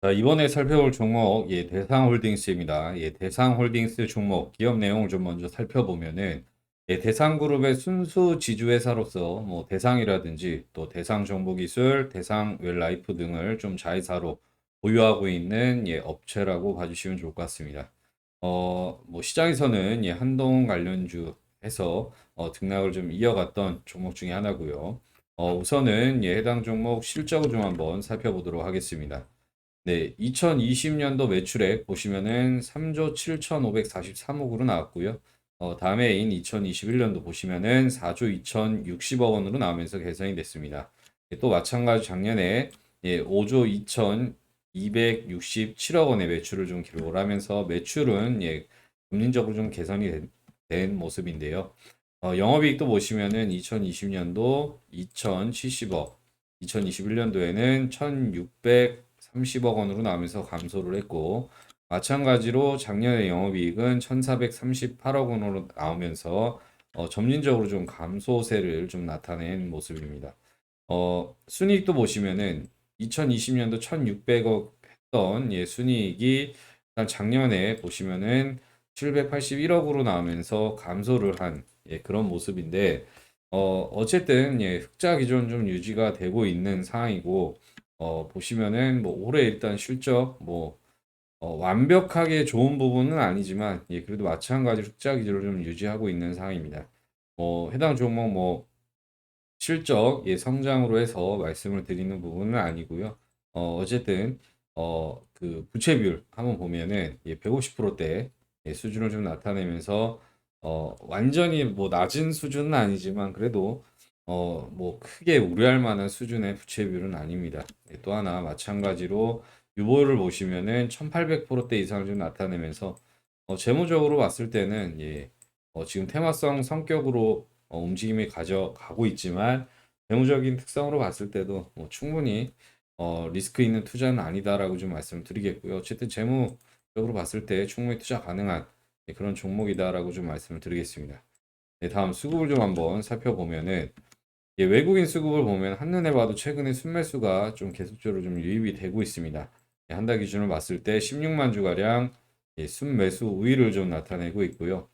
자, 이번에 살펴볼 종목, 예, 대상홀딩스입니다. 예, 대상홀딩스 종목 기업 내용을 좀 먼저 살펴보면은, 예, 대상그룹의 순수 지주회사로서 뭐 대상이라든지 또 대상정보기술, 대상웰라이프 등을 좀 자회사로 보유하고 있는 예, 업체라고 봐주시면 좋을 것 같습니다. 어, 뭐 시장에서는 예, 한동 관련주 해서 어, 등락을 좀 이어갔던 종목 중에 하나고요. 어, 우선은 예, 해당 종목 실적을 좀 한번 살펴보도록 하겠습니다. 네, 2020년도 매출액 보시면은 3조 7,543억으로 나왔고요. 어, 다음에 인 2021년도 보시면은 4조 2,060억 원으로 나오면서 개선이 됐습니다. 예, 또 마찬가지 작년에 예, 5조 2,267억 원의 매출을 좀 기록을 하면서 매출은 예, 금년적으로 좀 개선이 된, 된 모습인데요. 어, 영업이익도 보시면은 2020년도 2,070억, 2021년도에는 1,600 30억 원으로 나오면서 감소를 했고 마찬가지로 작년에 영업이익은 1,438억 원으로 나오면서 어, 점진적으로 좀 감소세를 좀 나타낸 모습입니다. 어, 순이익도 보시면은 2020년도 1,600억 했던 예, 순이익이 작년에 보시면은 781억으로 나오면서 감소를 한 예, 그런 모습인데 어, 어쨌든 예, 흑자 기존 좀 유지가 되고 있는 상황이고 어, 보시면은 뭐 올해 일단 실적 뭐 어, 완벽하게 좋은 부분은 아니지만 예, 그래도 마찬가지로 흑자 기조를 좀 유지하고 있는 상황입니다. 뭐 해당 종목 뭐 실적 예, 성장으로 해서 말씀을 드리는 부분은 아니고요. 어, 어쨌든 어, 그 부채 비율 한번 보면은 예, 150%대 예, 수준을 좀 나타내면서 어, 완전히 뭐 낮은 수준은 아니지만 그래도 어, 뭐 크게 우려할 만한 수준의 부채 비율은 아닙니다. 예, 또 하나 마찬가지로 유보율을 보시면은 1800%대 이상을 좀 나타내면서 어, 재무적으로 봤을 때는 예, 어, 지금 테마성 성격으로 어, 움직임이 가져가고 있지만 재무적인 특성으로 봤을 때도 뭐 충분히 어, 리스크 있는 투자는 아니다라고 좀 말씀드리겠고요. 어쨌든 재무적으로 봤을 때 충분히 투자 가능한 예, 그런 종목이다라고 좀 말씀을 드리겠습니다. 네, 다음 수급을 좀 한번 살펴보면은 예, 외국인 수급을 보면 한눈에 봐도 최근에 순매수가 좀 계속적으로 좀 유입이 되고 있습니다. 예, 한 달 기준으로 봤을 때 16만 주가량 예, 순매수 우위를 좀 나타내고 있고요.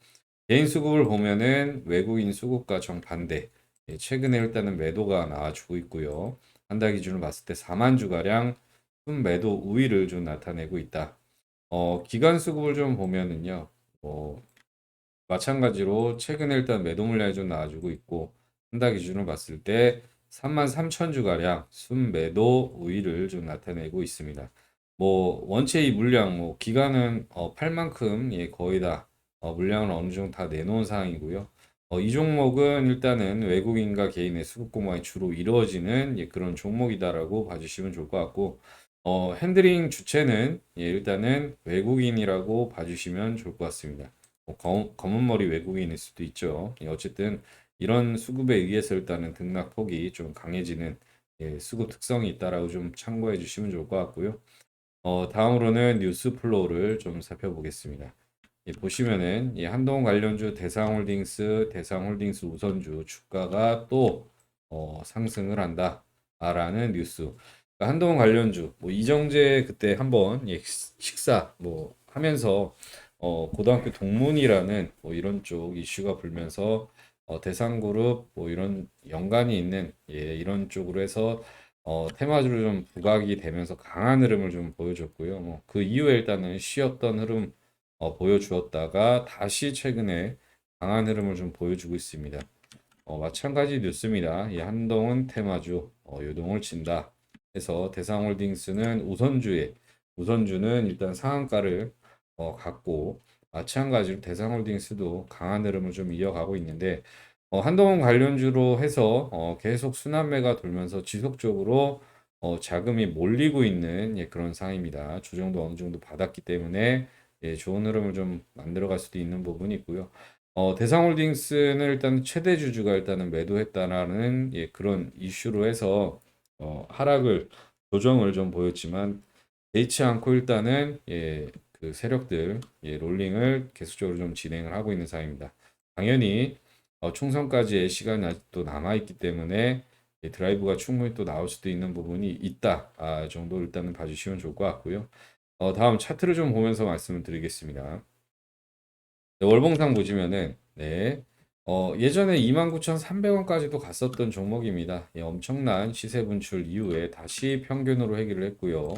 개인 수급을 보면은 외국인 수급과 정반대. 예, 최근에 일단은 매도가 나와주고 있고요. 한 달 기준으로 봤을 때 4만 주가량 순매도 우위를 좀 나타내고 있다. 어, 기관 수급을 좀 보면은요. 뭐 마찬가지로 최근에 일단 매도 물량이 좀 나와주고 있고 한달 기준으로 봤을 때 3만 3천 주가량 순매도 우위를 좀 나타내고 있습니다. 뭐 원체 이 물량 뭐 기간은 어, 팔 만큼 예, 거의 다 어, 물량을 어느 정도 다 내놓은 상황이고요. 어, 이 종목은 일단은 외국인과 개인의 수급 공방이 주로 이루어지는 예, 그런 종목이다라고 봐주시면 좋을 것 같고 어, 핸들링 주체는 예, 일단은 외국인이라고 봐주시면 좋을 것 같습니다. 뭐 검, 검은 머리 외국인일 수도 있죠. 예, 어쨌든 이런 수급에 의해서 일단은 등락 폭이 좀 강해지는 예, 수급 특성이 있다라고 좀 참고해 주시면 좋을 것 같고요. 어, 다음으로는 뉴스 플로우를 좀 살펴보겠습니다. 예, 보시면은 이 한동 관련주 대상홀딩스, 대상홀딩스 우선주 주가가 또 어, 상승을 한다라는 뉴스. 그러니까 한동 관련주 뭐 이정재 그때 한번 예, 식사 뭐 하면서 어, 고등학교 동문이라는 뭐 이런 쪽 이슈가 불면서 어, 대상그룹 뭐 이런 연관이 있는 예, 이런 쪽으로 해서 어, 테마주로 좀 부각이 되면서 강한 흐름을 좀 보여줬고요. 뭐, 그 이후에 일단은 쉬었던 흐름 어, 보여주었다가 다시 최근에 강한 흐름을 좀 보여주고 있습니다. 어, 마찬가지 뉴스입니다. 이 한동은 테마주 어, 요동을 친다. 해서 대상홀딩스는 우선주에 우선주는 일단 상한가를 어, 갖고 마찬가지로 대상홀딩스도 강한 흐름을 좀 이어가고 있는데 어, 한동훈 관련주로 해서 어, 계속 순환매가 돌면서 지속적으로 어, 자금이 몰리고 있는 예, 그런 상황입니다. 조정도 어느 정도 받았기 때문에 예, 좋은 흐름을 좀 만들어갈 수도 있는 부분이 있고요. 어, 대상홀딩스는 일단 최대 주주가 일단은 매도했다라는 예, 그런 이슈로 해서 어, 하락을 조정을 좀 보였지만 개의치 않고 일단은 예, 그 세력들 예, 롤링을 계속적으로 좀 진행을 하고 있는 상황입니다. 당연히 어, 총선까지의 시간이 아직도 남아 있기 때문에 예, 드라이브가 충분히 또 나올 수도 있는 부분이 있다. 아, 정도 일단은 봐주시면 좋을 것 같고요. 어, 다음 차트를 좀 보면서 말씀을 드리겠습니다. 네, 월봉상 보시면은 네. 어, 예전에 29,300원까지도 갔었던 종목입니다. 예, 엄청난 시세 분출 이후에 다시 평균으로 회귀를 했고요.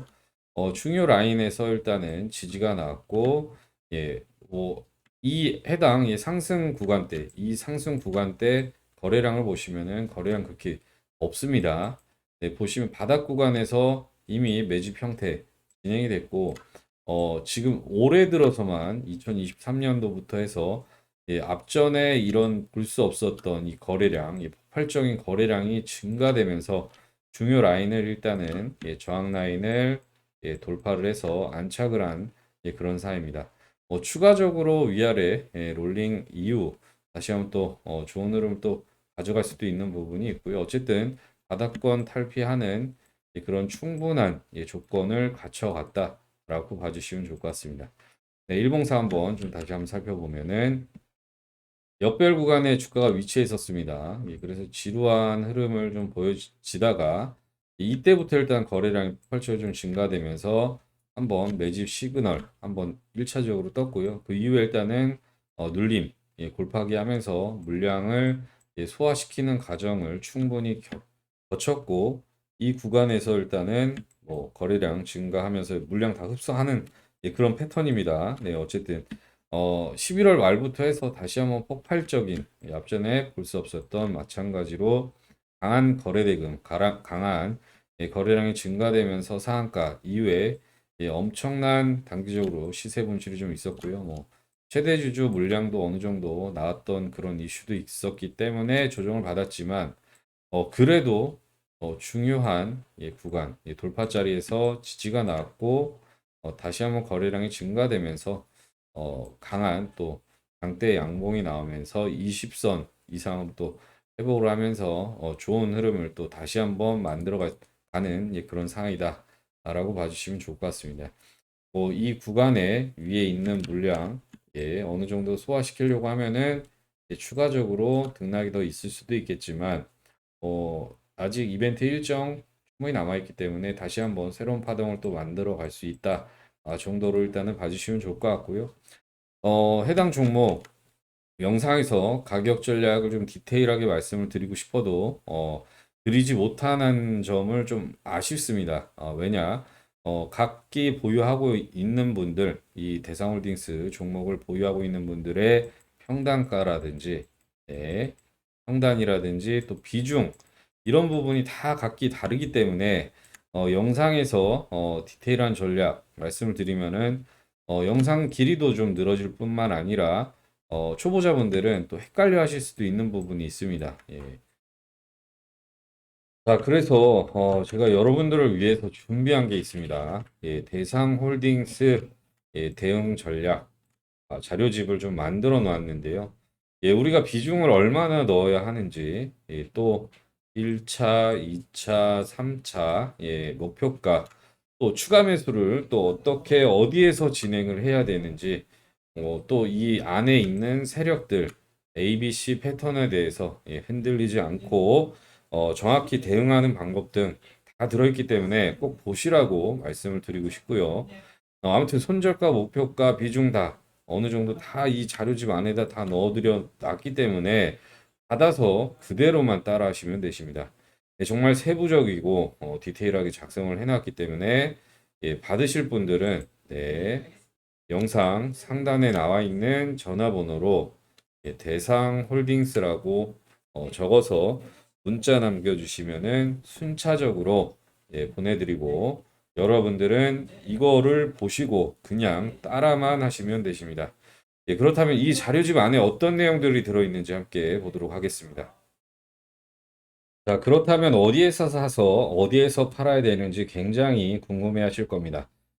어, 중요 라인에서 일단은 지지가 나왔고, 예, 뭐, 이 해당 예, 상승 구간대, 이 상승 구간대 거래량을 보시면은 거래량 그렇게 없습니다. 네, 보시면 바닥 구간에서 이미 매집 형태 진행이 됐고, 어, 지금 올해 들어서만 2023년도부터 해서 예, 앞전에 이런 볼 수 없었던 이 거래량, 이 폭발적인 거래량이 증가되면서 중요 라인을 일단은 예, 저항 라인을 예, 돌파를 해서 안착을 한 예, 그런 사입니다. 뭐 추가적으로 위아래 예, 롤링 이후 다시 한번 또 어, 좋은 흐름 또 가져갈 수도 있는 부분이 있고요. 어쨌든 바닥권 탈피하는 예, 그런 충분한 예, 조건을 갖춰갔다라고 봐주시면 좋을 것 같습니다. 네, 일봉사 한번 좀 다시 한번 살펴보면은 역별 구간에 주가가 위치해 있었습니다. 예, 그래서 지루한 흐름을 좀 보여지다가 이때부터 일단 거래량이 좀 증가되면서 한번 매집 시그널 한번 1차적으로 떴고요. 그 이후에 일단은 어, 눌림, 예, 골파기 하면서 물량을 예, 소화시키는 과정을 충분히 겨- 거쳤고 이 구간에서 일단은 뭐 거래량 증가하면서 물량 다 흡수하는 예, 그런 패턴입니다. 네, 어쨌든 어, 11월 말부터 해서 다시 한번 폭발적인 예, 앞전에 볼 수 없었던 마찬가지로 강한 거래대금, 강한 예, 거래량이 증가되면서 상한가 이후에 예, 엄청난 단기적으로 시세 분출이 좀 있었고요. 뭐 최대 주주 물량도 어느 정도 나왔던 그런 이슈도 있었기 때문에 조정을 받았지만 어, 그래도 어, 중요한 예, 구간 예, 돌파 자리에서 지지가 나왔고 어, 다시 한번 거래량이 증가되면서 어, 강한 또 강대 양봉이 나오면서 20선 이상은 또 회복을 하면서 어, 좋은 흐름을 또 다시 한번 만들어 가- 가는 예, 그런 상황이다 라고 봐주시면 좋을 것 같습니다. 뭐 이 구간에 위에 있는 물량 예, 어느 정도 소화시키려고 하면은 예, 추가적으로 등락이 더 있을 수도 있겠지만 어, 아직 이벤트 일정 충분히 남아있기 때문에 다시 한번 새로운 파동을 또 만들어 갈 수 있다 아, 정도로 일단은 봐주시면 좋을 것 같고요. 어, 해당 종목 영상에서 가격 전략을 좀 디테일하게 말씀을 드리고 싶어도 어, 드리지 못하는 점을 좀 아쉽습니다. 어, 왜냐? 어, 각기 보유하고 있는 분들, 이 대상홀딩스 종목을 보유하고 있는 분들의 평단가라든지, 네, 평단이라든지 또 비중 이런 부분이 다 각기 다르기 때문에 어, 영상에서 어, 디테일한 전략 말씀을 드리면은 어, 영상 길이도 좀 늘어질 뿐만 아니라 어, 초보자분들은 또 헷갈려 하실 수도 있는 부분이 있습니다. 예. 자, 그래서 어, 제가 여러분들을 위해서 준비한 게 있습니다. 예, 대상 홀딩스 예, 대응 전략 아, 자료집을 좀 만들어 놨는데요. 예, 우리가 비중을 얼마나 넣어야 하는지, 예, 또 1차, 2차, 3차, 예, 목표가, 또 추가 매수를 또 어떻게 어디에서 진행을 해야 되는지, 어, 또이 안에 있는 세력들, ABC 패턴에 대해서 예, 흔들리지 않고 어, 정확히 대응하는 방법 등 다 들어있기 때문에 꼭 보시라고 말씀을 드리고 싶고요. 어, 아무튼 손절가, 목표가, 비중 다 어느 정도 다 이 자료집 안에다 다 넣어드려 놨기 때문에 받아서 그대로만 따라 하시면 되십니다. 예, 정말 세부적이고 어, 디테일하게 작성을 해놨기 때문에 예, 받으실 분들은 네, 영상 상단에 나와 있는 전화번호로 예, 대상 홀딩스라고 어, 적어서 문자 남겨주시면은 순차적으로 예, 보내드리고 여러분들은 이거를 보시고 그냥 따라만 하시면 되십니다. 예, 그렇다면 이 자료집 안에 어떤 내용들이 들어있는지 함께 보도록 하겠습니다. 자, 그렇다면 어디에서 사서 어디에서 팔아야 되는지 굉장히 궁금해 하실 겁니다.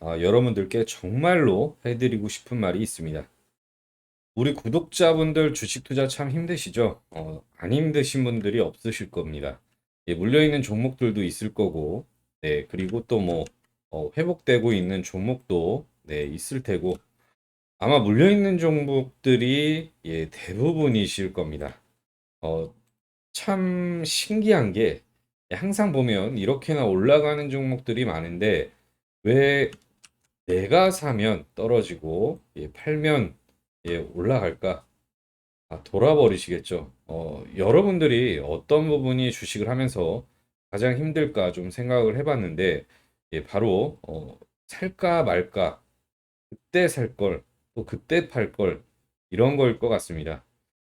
아, 여러분들께 정말로 해드리고 싶은 말이 있습니다. 우리 구독자분들 주식 투자 참 힘드시죠? 어, 안 힘드신 분들이 없으실 겁니다. 예, 물려있는 종목들도 있을 거고, 네, 그리고 또 뭐, 어, 회복되고 있는 종목도, 네, 있을 테고, 아마 물려있는 종목들이, 예, 대부분이실 겁니다. 어, 참 신기한 게, 항상 보면 이렇게나 올라가는 종목들이 많은데, 왜 내가 사면 떨어지고, 예, 팔면 예, 올라갈까? 아, 돌아버리시겠죠. 어, 여러분들이 어떤 부분이 주식을 하면서 가장 힘들까 좀 생각을 해봤는데, 예, 바로, 어, 살까 말까, 그때 살 걸, 또 그때 팔 걸, 이런 거일 것 같습니다.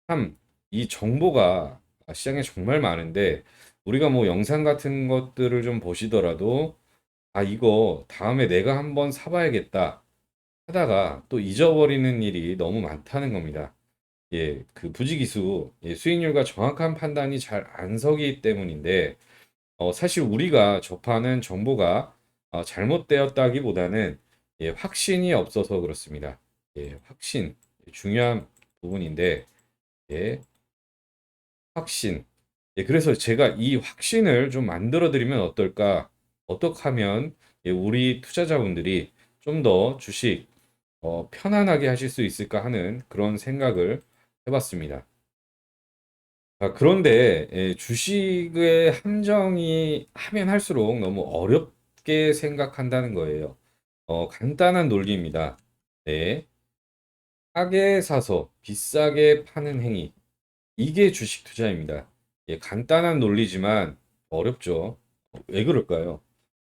참, 이 정보가 시장에 정말 많은데, 우리가 뭐 영상 같은 것들을 좀 보시더라도, 아, 이거 다음에 내가 한번 사봐야겠다. 하다가 또 잊어버리는 일이 너무 많다는 겁니다. 예, 그 부지기수, 예, 수익률과 정확한 판단이 잘 안 서기 때문인데, 어, 사실 우리가 접하는 정보가 어, 잘못되었다기보다는 예, 확신이 없어서 그렇습니다. 예, 확신, 중요한 부분인데, 예, 확신. 예, 그래서 제가 이 확신을 좀 만들어 드리면 어떨까? 어떻게 하면 예, 우리 투자자분들이 좀 더 주식 어, 편안하게 하실 수 있을까 하는 그런 생각을 해봤습니다. 아, 그런데 예, 주식의 함정이 하면 할수록 너무 어렵게 생각한다는 거예요. 어, 간단한 논리입니다. 네. 싸게 사서 비싸게 파는 행위. 이게 주식 투자입니다. 예, 간단한 논리지만 어렵죠. 왜 그럴까요?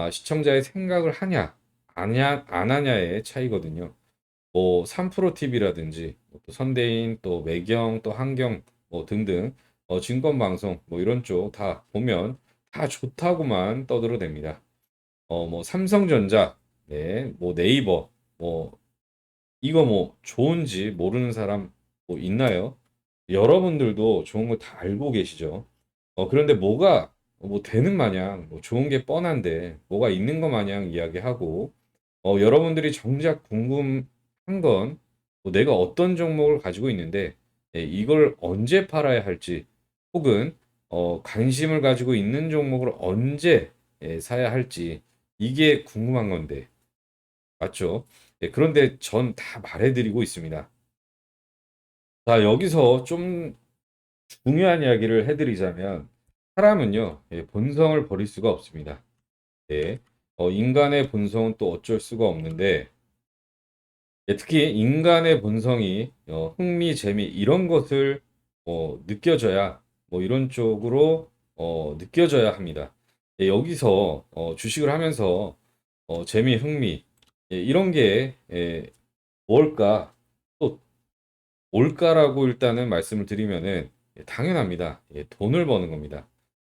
아, 시청자의 생각을 하냐 아냐, 안 하냐의 차이거든요. 뭐, 3프로TV라든지, 또 선대인, 또 매경, 또 한경, 뭐 등등, 어, 증권방송, 뭐 이런 쪽 다 보면 다 좋다고만 떠들어댑니다. 어, 뭐, 삼성전자, 네, 뭐 네이버, 뭐, 이거 뭐 좋은지 모르는 사람 뭐 있나요? 여러분들도 좋은 거 다 알고 계시죠? 어, 그런데 뭐가 뭐 되는 마냥 뭐 좋은 게 뻔한데 뭐가 있는 거 마냥 이야기하고 어, 여러분들이 정작 궁금한 건 뭐 내가 어떤 종목을 가지고 있는데 예, 이걸 언제 팔아야 할지 혹은 어, 관심을 가지고 있는 종목을 언제 예, 사야 할지 이게 궁금한 건데 맞죠? 예, 그런데 전 다 말해드리고 있습니다. 자, 여기서 좀 중요한 이야기를 해드리자면 사람은요 예, 본성을 버릴 수가 없습니다. 예, 어, 인간의 본성은 또 어쩔 수가 없는데 예, 특히 인간의 본성이 어, 흥미, 재미 이런 것을 어, 느껴져야 뭐 이런 쪽으로 어, 느껴져야 합니다. 예, 여기서 어, 주식을 하면서 어, 재미, 흥미 예, 이런 게 예, 뭘까 또 올까라고 일단은 말씀을 드리면은 예, 당연합니다. 예, 돈을 버는 겁니다.